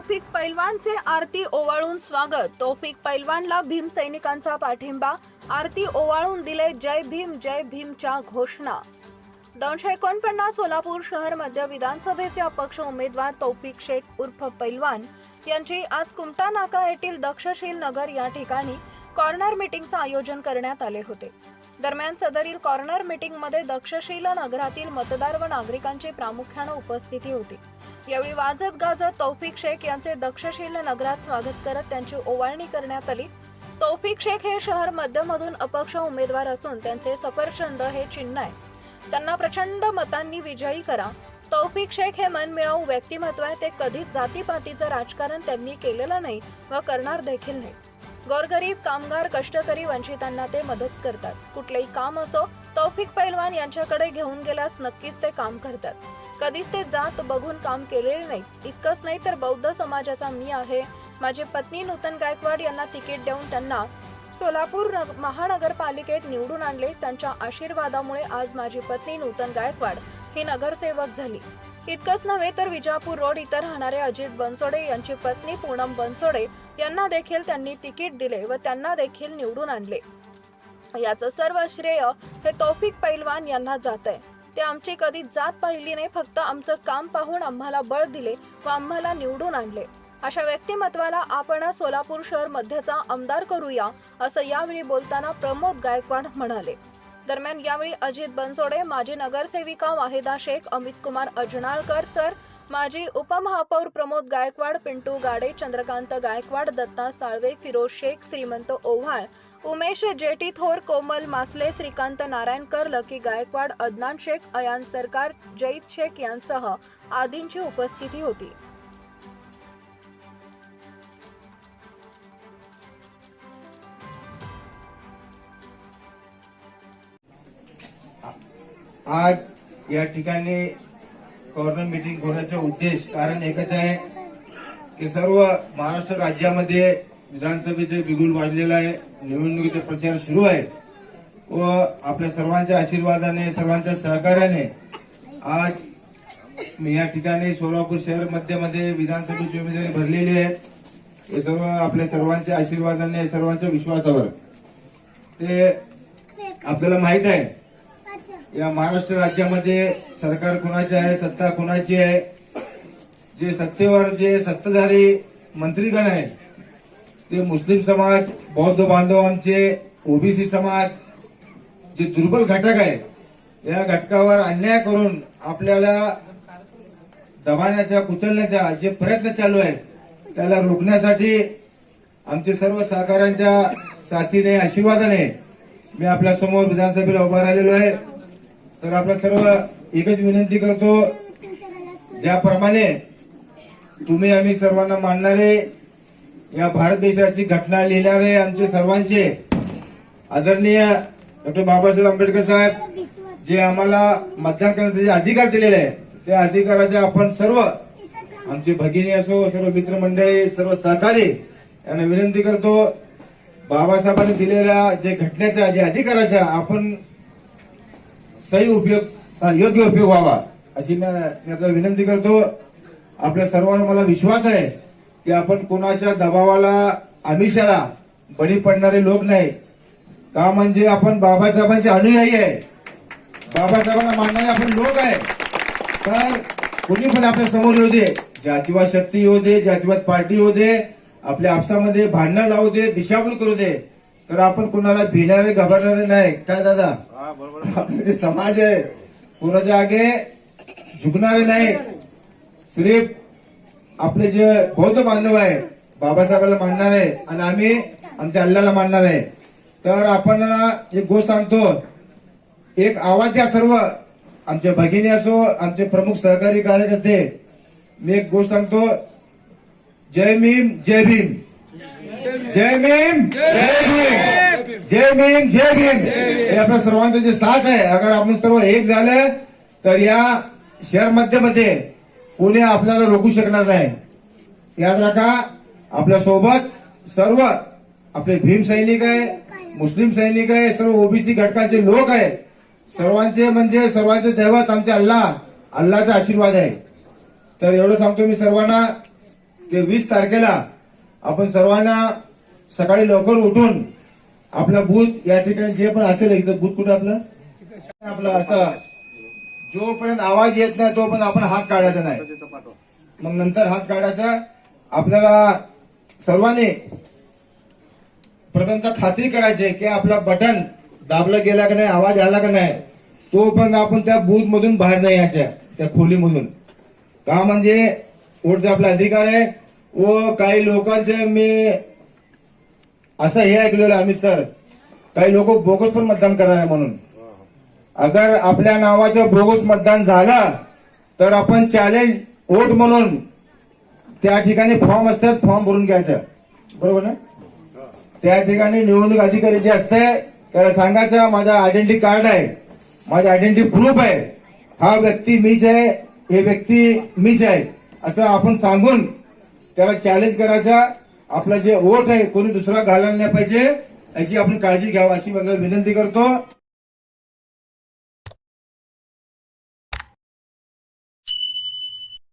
पैलवानचे आरती ओवाळून स्वागत. तौफिक पैलवानला भीम सैनिकांचा पाठिंबा. आरती ओवाळून दिले जय भीम जय भीमच्या घोषणा. दोनशे एकोणपन्नास सोलापूर शहर मध्य विधानसभेचे अपक्ष उमेदवार तौफिक शेख उर्फ पैलवान यांची आज कुमटा नाका येथील दक्षशील नगर या ठिकाणी कॉर्नर मीटिंगचं आयोजन करण्यात आले होते. दरम्यान सदरील कॉर्नर मीटिंगमध्ये दक्षशील नगरातील मतदार व नागरिकांची प्रामुख्यानं उपस्थिती होती. यावेळी वाजत गाजत तौफिक शेख यांचे दक्षशील नगरात स्वागत करत त्यांची ओवाळणी करण्यात आली. तौफिक शेख हे शहर मध्यमधून अपक्ष उमेदवार असून त्यांचे सफरचंद हे चिन्ह आहे. त्यांना प्रचंड मतांनी विजयी करा. तौफिक शेख हे मनमिळावू व्यक्तिमत्व आहे. ते कधीच जातीपातीचं राजकारण त्यांनी केलेलं नाही व करणार देखील नाही. गोरगरीब कामगार कष्टकरी वंचितांना ते मदत करतात. कुठलेही काम असो तौफिक पैलवान यांच्याकडे घेऊन गेल्यास नक्कीच ते काम करतात. कधीच ते जात बघून काम केलेले नाही. इतकंच नाही तर बौद्ध समाजाचा मी आहे. माझी पत्नी नूतन गायकवाड यांना तिकीट देऊन त्यांना सोलापूर नग- महानगरपालिकेत निवडून आणले. त्यांच्या आशीर्वादामुळे आज माझी पत्नी नूतन गायकवाड ही नगरसेवक झाली. इतकंच नव्हे तर विजापूर रोड इथं राहणारे अजित बनसोडे यांची पत्नी पूनम बनसोडे यांना देखील त्यांनी तिकीट दिले व त्यांना देखील निवडून आणले. याचं सर्व श्रेय हे तौफिक पैलवान यांना जात आहे. ते आमची कधी जात पाहिली नाही फक्त आमचं काम पाहून आम्हाला बळ दिले व आम्हाला निवडून आणले. अशा व्यक्तिमत्वाला आपण सोलापूर शहर मध्येचा आमदार करूया असं यावेळी बोलताना प्रमोद गायकवाड म्हणाले. दरम्यान यावेळी अजित बनसोडे माजी नगरसेविका वाहिदा शेख अमित कुमार अजनाळकर सर माजी उपमहापौर प्रमोद गायकवाड पिंटू गाडे चंद्रकांत गायकवाड दत्ता साळवे फिरोज शेख श्रीमंत ओव्हाळ उमेश जेटी थोर कोमल मासले श्रीकांत नारायणकर लकी गायकवाड अदनान शेख अयान सरकार जईद शेख यांसह आदींची उपस्थिती होती. आज या ठिकाणी कॉर्नर मीटिंग होण्याचा उद्देश कारण एकच आहे की सर्व महाराष्ट्र राज्यामध्ये विधानसभेचे बिगुल वाढलेलं आहे निवडणुकीचे प्रचार सुरू आहे. व आपल्या सर्वांच्या आशीर्वादाने सर्वांच्या सहकार्याने आज मी या ठिकाणी सोलापूर शहर मध्यमध्ये विधानसभेची उमेदवारी भरलेली आहे. हे सर्व आपल्या सर्वांच्या आशीर्वादाने सर्वांच्या विश्वासावर. ते आपल्याला माहीत आहे या महाराष्ट्र राज्यामध्ये सरकार कुणाचे आहे सत्ता कुणाची आहे? जे सत्तेवर जे सत्ताधारी मंत्रीगण आहेत ते मुस्लिम समाज बौद्ध बांधवांचे ओबीसी समाज जे दुर्बल घटक आहे या घटकावर अन्याय करून आपल्याला दबाण्याचा कुचलण्याचा जे प्रयत्न चालू आहेत त्याला रोखण्यासाठी आमचे सर्व सहकाऱ्यांच्या साथीने आशीर्वादाने मी आपल्यासमोर विधानसभेला उभा राहिलेलो आहे. तर आपल्या सर्व एकच विनंती करतो ज्याप्रमाणे तुम्ही आम्ही सर्वांना मानणारे या भारत देशाची घटना लिहिणारे आमचे सर्वांचे आदरणीय डॉक्टर बाबासाहेब आंबेडकर साहेब जे आम्हाला मतदान करण्याचे जे अधिकार दिलेले आहे त्या अधिकाराचे आपण सर्व आमची भगिनी असो सर्व मित्रमंडळी सर्व सहकारी यांना विनंती करतो. बाबासाहेबांनी दिलेल्या जे घटनेचा जे अधिकाराचा आपण सही उपयोग योग्य उपयोग व्हावा अशी मी मी आपल्याला विनंती करतो. आपल्या सर्वांना मला विश्वास आहे की आपण कोणाच्या दबावाला आमिषाला बळी पडणारे लोक नाही. का म्हणजे आपण बाबासाहेबांचे अनुयायी आहे. बाबासाहेबांना मानणारे आपण लोक आहे. तर कोणी पण आपल्यासमोर येऊ दे जातीवाद शक्ती येऊ दे जातीवाद पार्टी येऊ दे आपल्या आपसामध्ये भांडणं लावू दे दिशाभूल करू दे तर आपण कोणाला भिणारे घबरणारे नाही. काय दादा? आपले जे समाज आहे कोणाच्या आगे झुकणारे नाही. सिर्फ आपले जे बौद्ध बांधव आहे बाबासाहेबाला मानणार आहे आणि आम्ही आमच्या अल्लाला मानणार आहे. तर आपण एक गोष्ट सांगतो. एक आवाज द्या सर्व. आमच्या भगिनी असो आमचे प्रमुख सहकारी कार्यकर्ते. मी एक गोष्ट सांगतो. जय भीम जय भीम. जय भीम जय भीम जय भीम जय भीम. हे आपल्या सर्वांचं जे साथ आहे अगर आपण सर्व एक झालं तर या शहर मध्यमध्ये कोणी आपल्याला रोखू शकणार नाही. याद राखा आपल्यासोबत सर्व आपले भीम सैनिक आहे मुस्लिम सैनिक आहे सर्व ओबीसी घटकाचे लोक आहेत सर्वांचे म्हणजे सर्वांचे दैवत आमचे अल्लाह अल्लाचा आशीर्वाद आहे. तर एवढं सांगतो मी सर्वांना ते वीस तारखेला आपण सर्वांना सकाळी लवकर उठून आपला बूथ या ठिकाणी जे पण असेल इथं बूथ कुठं आपलं? आपलं असं जोपर्यंत आवाज येत नाही तोपर्यंत आपण हात काढायचा नाही. मग नंतर हात काढायचा आपल्याला सर्वांनी प्रथमतः खात्री करायची की आपला बटन दाबलं गेला का नाही आवाज आला का नाही तोपर्यंत आपण त्या बूथ मधून बाहेर नाही यायच्या त्या खोलीमधून. का म्हणजे वोटचा आपला अधिकार आहे व काही लोकांचे मी असं हे ऐकलेलं आम्ही सर काही लोक बोगस पण मतदान करणार आहे म्हणून. अगर आपल्या नावाचं बोगस मतदान झालं तर आपण चॅलेंज वोट म्हणून त्या ठिकाणी फॉर्म असतात फॉर्म भरून घ्यायचं. बरोबर ना? त्या ठिकाणी निवडणूक अधिकारी जे असते त्याला सांगायचं माझा आयडेंटिटी कार्ड आहे माझा आयडेंटिटी प्रूफ आहे. हा व्यक्ती मीच आहे हे व्यक्ती मीच आहे असं आपण सांगून त्याला चॅलेंज करायचा. आपला जे वोट आहे कोणी दुसरा घालायला नाही पाहिजे याची आपण काळजी घ्यावी अशी मला विनंती करतो.